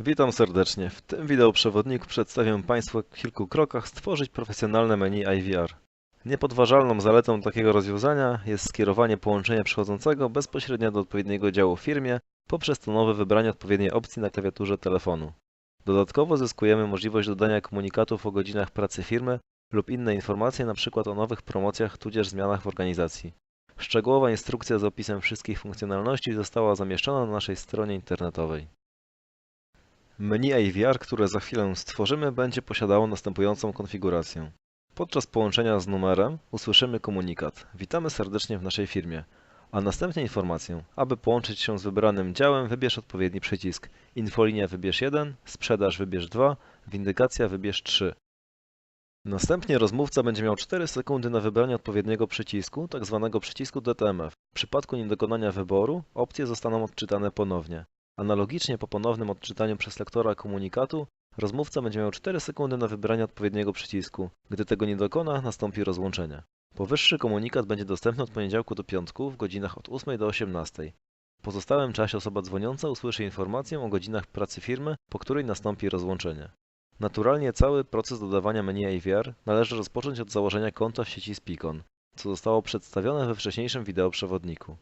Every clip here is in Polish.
Witam serdecznie. W tym wideoprzewodniku przedstawię Państwu w kilku krokach stworzyć profesjonalne menu IVR. Niepodważalną zaletą takiego rozwiązania jest skierowanie połączenia przychodzącego bezpośrednio do odpowiedniego działu w firmie poprzez tonowe wybranie odpowiedniej opcji na klawiaturze telefonu. Dodatkowo zyskujemy możliwość dodania komunikatów o godzinach pracy firmy lub inne informacje np. o nowych promocjach tudzież zmianach w organizacji. Szczegółowa instrukcja z opisem wszystkich funkcjonalności została zamieszczona na naszej stronie internetowej. Menu IVR, które za chwilę stworzymy, będzie posiadało następującą konfigurację. Podczas połączenia z numerem usłyszymy komunikat Witamy serdecznie w naszej firmie, a następnie informację Aby połączyć się z wybranym działem, wybierz odpowiedni przycisk Infolinia wybierz 1, Sprzedaż wybierz 2, Windykacja wybierz 3. Następnie rozmówca będzie miał 4 sekundy na wybranie odpowiedniego przycisku, tzw. przycisku DTMF. W przypadku niedokonania wyboru opcje zostaną odczytane ponownie. Analogicznie po ponownym odczytaniu przez lektora komunikatu, rozmówca będzie miał 4 sekundy na wybranie odpowiedniego przycisku. Gdy tego nie dokona, nastąpi rozłączenie. Powyższy komunikat będzie dostępny od poniedziałku do piątku w godzinach od 8 do 18. W pozostałym czasie osoba dzwoniąca usłyszy informację o godzinach pracy firmy, po której nastąpi rozłączenie. Naturalnie cały proces dodawania menu IVR należy rozpocząć od założenia konta w sieci Spikon, co zostało przedstawione we wcześniejszym wideoprzewodniku.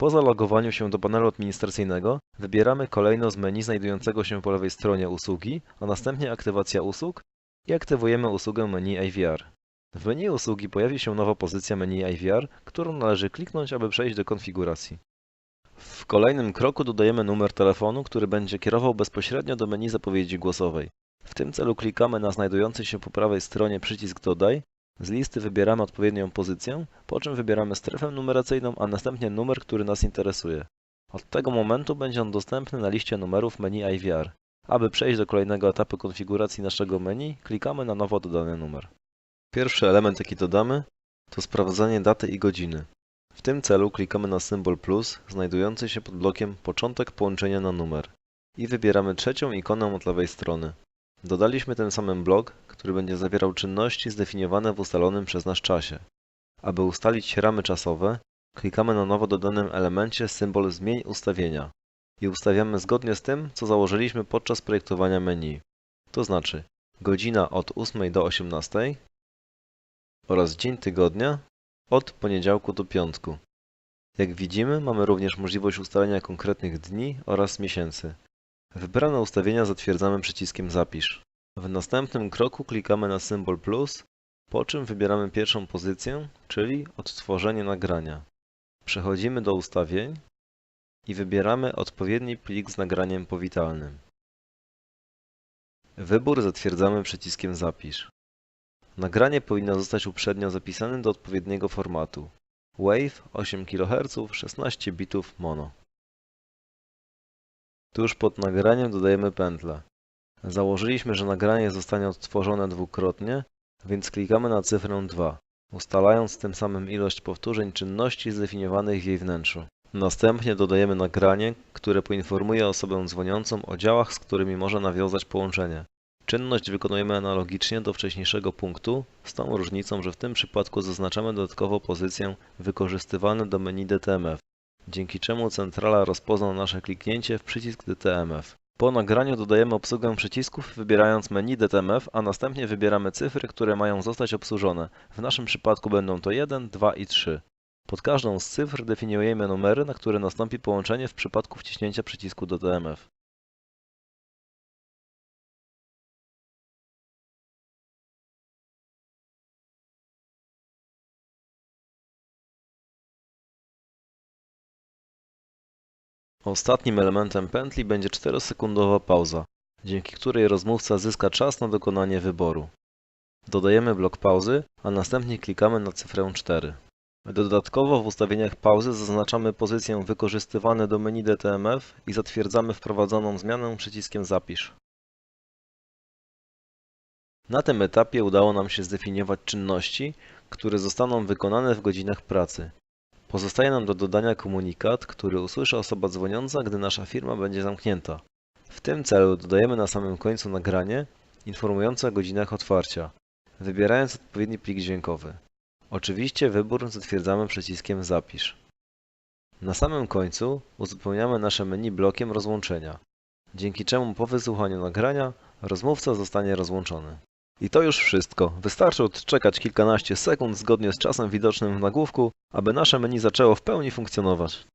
Po zalogowaniu się do panelu administracyjnego wybieramy kolejno z menu znajdującego się po lewej stronie usługi, a następnie aktywacja usług i aktywujemy usługę menu IVR. W menu usługi pojawi się nowa pozycja menu IVR, którą należy kliknąć, aby przejść do konfiguracji. W kolejnym kroku dodajemy numer telefonu, który będzie kierował bezpośrednio do menu zapowiedzi głosowej. W tym celu klikamy na znajdujący się po prawej stronie przycisk Dodaj, z listy wybieramy odpowiednią pozycję, po czym wybieramy strefę numeracyjną, a następnie numer, który nas interesuje. Od tego momentu będzie on dostępny na liście numerów menu IVR. Aby przejść do kolejnego etapu konfiguracji naszego menu, klikamy na nowo dodany numer. Pierwszy element, jaki dodamy, to sprawdzanie daty i godziny. W tym celu klikamy na symbol plus, znajdujący się pod blokiem Początek połączenia na numer i wybieramy trzecią ikonę od lewej strony. Dodaliśmy tym samym blok, który będzie zawierał czynności zdefiniowane w ustalonym przez nas czasie. Aby ustalić ramy czasowe, klikamy na nowo dodanym elemencie symbol Zmień ustawienia i ustawiamy zgodnie z tym, co założyliśmy podczas projektowania menu. To znaczy godzina od 8 do 18 oraz dzień tygodnia od poniedziałku do piątku. Jak widzimy, mamy również możliwość ustalenia konkretnych dni oraz miesięcy. Wybrane ustawienia zatwierdzamy przyciskiem Zapisz. W następnym kroku klikamy na symbol plus, po czym wybieramy pierwszą pozycję, czyli odtworzenie nagrania. Przechodzimy do ustawień i wybieramy odpowiedni plik z nagraniem powitalnym. Wybór zatwierdzamy przyciskiem Zapisz. Nagranie powinno zostać uprzednio zapisane do odpowiedniego formatu. WAV 8 kHz 16 bitów mono. Tuż pod nagraniem dodajemy pętlę. Założyliśmy, że nagranie zostanie odtworzone dwukrotnie, więc klikamy na cyfrę 2, ustalając tym samym ilość powtórzeń czynności zdefiniowanych w jej wnętrzu. Następnie dodajemy nagranie, które poinformuje osobę dzwoniącą o działach, z którymi może nawiązać połączenie. Czynność wykonujemy analogicznie do wcześniejszego punktu, z tą różnicą, że w tym przypadku zaznaczamy dodatkowo pozycję wykorzystywany do menu DTMF, dzięki czemu centrala rozpozna nasze kliknięcie w przycisk DTMF. Po nagraniu dodajemy obsługę przycisków wybierając menu DTMF, a następnie wybieramy cyfry, które mają zostać obsłużone. W naszym przypadku będą to 1, 2 i 3. Pod każdą z cyfr definiujemy numery, na które nastąpi połączenie w przypadku wciśnięcia przycisku DTMF. Ostatnim elementem pętli będzie 4-sekundowa pauza, dzięki której rozmówca zyska czas na dokonanie wyboru. Dodajemy blok pauzy, a następnie klikamy na cyfrę 4. Dodatkowo w ustawieniach pauzy zaznaczamy pozycję wykorzystywane do menu DTMF i zatwierdzamy wprowadzoną zmianę przyciskiem Zapisz. Na tym etapie udało nam się zdefiniować czynności, które zostaną wykonane w godzinach pracy. Pozostaje nam do dodania komunikat, który usłyszy osoba dzwoniąca, gdy nasza firma będzie zamknięta. W tym celu dodajemy na samym końcu nagranie informujące o godzinach otwarcia, wybierając odpowiedni plik dźwiękowy. Oczywiście wybór zatwierdzamy przyciskiem Zapisz. Na samym końcu uzupełniamy nasze menu blokiem rozłączenia. dzięki czemu po wysłuchaniu nagrania rozmówca zostanie rozłączony. I to już wszystko. Wystarczy odczekać kilkanaście sekund zgodnie z czasem widocznym w nagłówku, aby nasze menu zaczęło w pełni funkcjonować.